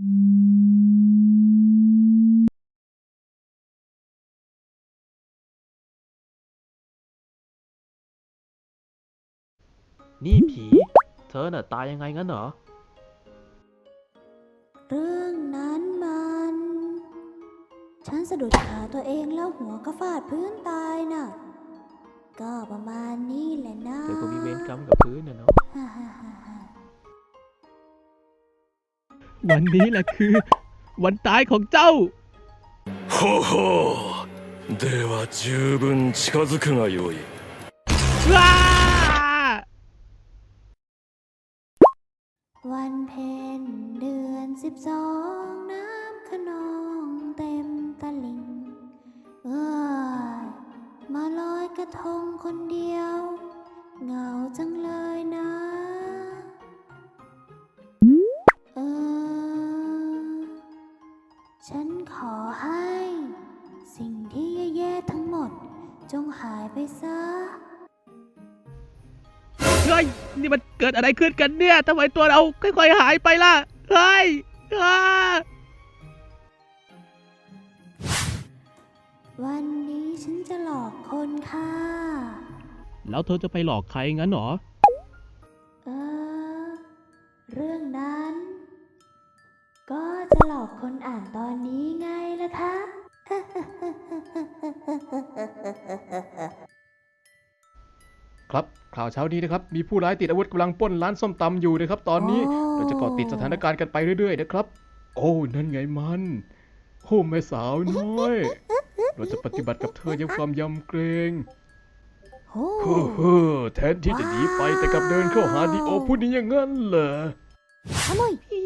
นี่ผี เธอน่ะตายยังไงงั้นเหรอ เรื่องนั้นมัน ฉันสะดุดขาตัวเองแล้วหัวก็ฟาดพื้นตายน่ะ ก็ประมาณนี้แหละนะ เธอก็มีเวรกรรมกับพื้นนะเนาะ ฮ่าฮ่าฮ่า วันนี้แหละคือ วันตายของเจ้า ほほうでは十分近づくがよい ว้า วันเพ็ญเดือนสิบสองน้ำขนองเต็มตลิ่ง เอ้ยมาลอยกระทงคนเดียว ฉันขอให้ สิ่งที่แย่ๆทั้งหมด จงหายไปซะ เฮ้ย นี่มันเกิดอะไรขึ้นกันเนี่ย ทำไมตัวเราค่อยๆหายไปล่ะ เฮ้ยอ้าวันนี้ฉันจะหลอกคนค่ะ แล้วเธอจะไปหลอกใครงั้นเหรอ เออ เรื่องนั้น ก็จะหลอกคนอ่านตอนนี้ไงล่ะคะ ครับข่าวเช้านี้นะครับ มีผู้ร้ายติดอาวุธกำลังปล้นร้านส้มตำอยู่นะครับ ตอนนี้โอ้เราจะเกาะติดสถานการณ์กันไปเรื่อยๆนะครับ โอ้ นั่นไงมันโอ้แม่สาวน้อย เราจะปฏิบัติกับเธอด้วยความยำเกรง โอ้เฮ้อเฮ้อแทนที่จะหนีไปแต่กลับเดินเข้าหาดีโอผู้นี้อย่างนั้นเหรอขโมย ผี